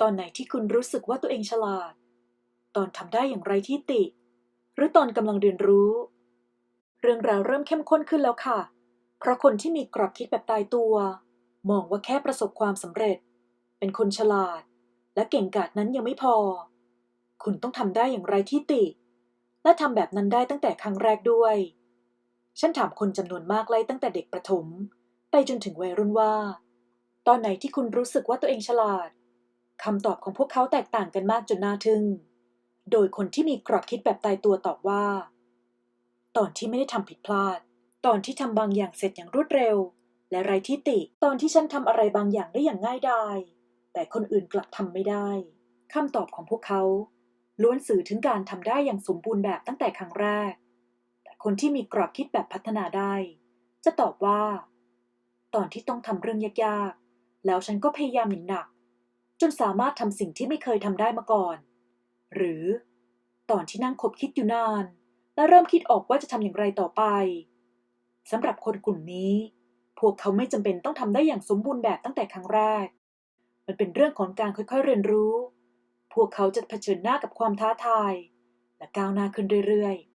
ตอนไหนที่คุณรู้สึกว่าตัวเองฉลาด ตอนทำได้อย่างไรที่ติ หรือตอนกำลังเรียนรู้ เรื่องราวเริ่มเข้มข้นขึ้นแล้วค่ะ เพราะคนที่มีกรอบคิดแบบตายตัว มองว่าแค่ประสบความสำเร็จ เป็นคนฉลาด และเก่งกาจนั้นยังไม่พอ คุณต้องทำได้อย่างไรที่ติ และทำแบบนั้นได้ตั้งแต่ครั้งแรกด้วย ฉันถามคนจำนวนมากไล่ตั้งแต่เด็กประถม ไปจนถึงวัยรุ่นว่า ตอนไหนที่คุณรู้สึกว่าตัวเองฉลาด คำตอบของพวกเขาแตกต่างกันมากจนน่าทึ่ง โดยคนที่มีกรอบคิดแบบตายตัวตอบว่า ตอนที่ไม่ได้ทำผิดพลาด ตอนที่ทำบางอย่างเสร็จอย่างรวดเร็ว และไร้ที่ติ ตอนที่ฉันทำอะไรบางอย่างได้อย่างง่ายดายแต่คนอื่นกลับทำไม่ได้คำตอบของพวกเขา ล้วนสื่อถึงการทำได้อย่างสมบูรณ์แบบตั้งแต่ครั้งแรก แต่คนที่มีกรอบคิดแบบพัฒนาได้ จะตอบว่า ตอนที่ต้องทำเรื่องยากๆ แล้วฉันก็พยายามอย่างหนัก จนสามารถทำสิ่งที่ไม่เคยทำได้มาก่อน หรือ ตอนที่นั่งคบคิดอยู่นาน และเริ่มคิดออกว่าจะทำอย่างไรต่อไปสำหรับคนกลุ่มนี้ พวกเขาไม่จำเป็นต้องทำได้อย่างสมบูรณ์แบบตั้งแต่ครั้งแรก มันเป็นเรื่องของการค่อยๆเรียนรู้ พวกเขาจะเผชิญหน้ากับความท้าทาย และก้าวหน้าขึ้นเรื่อยๆ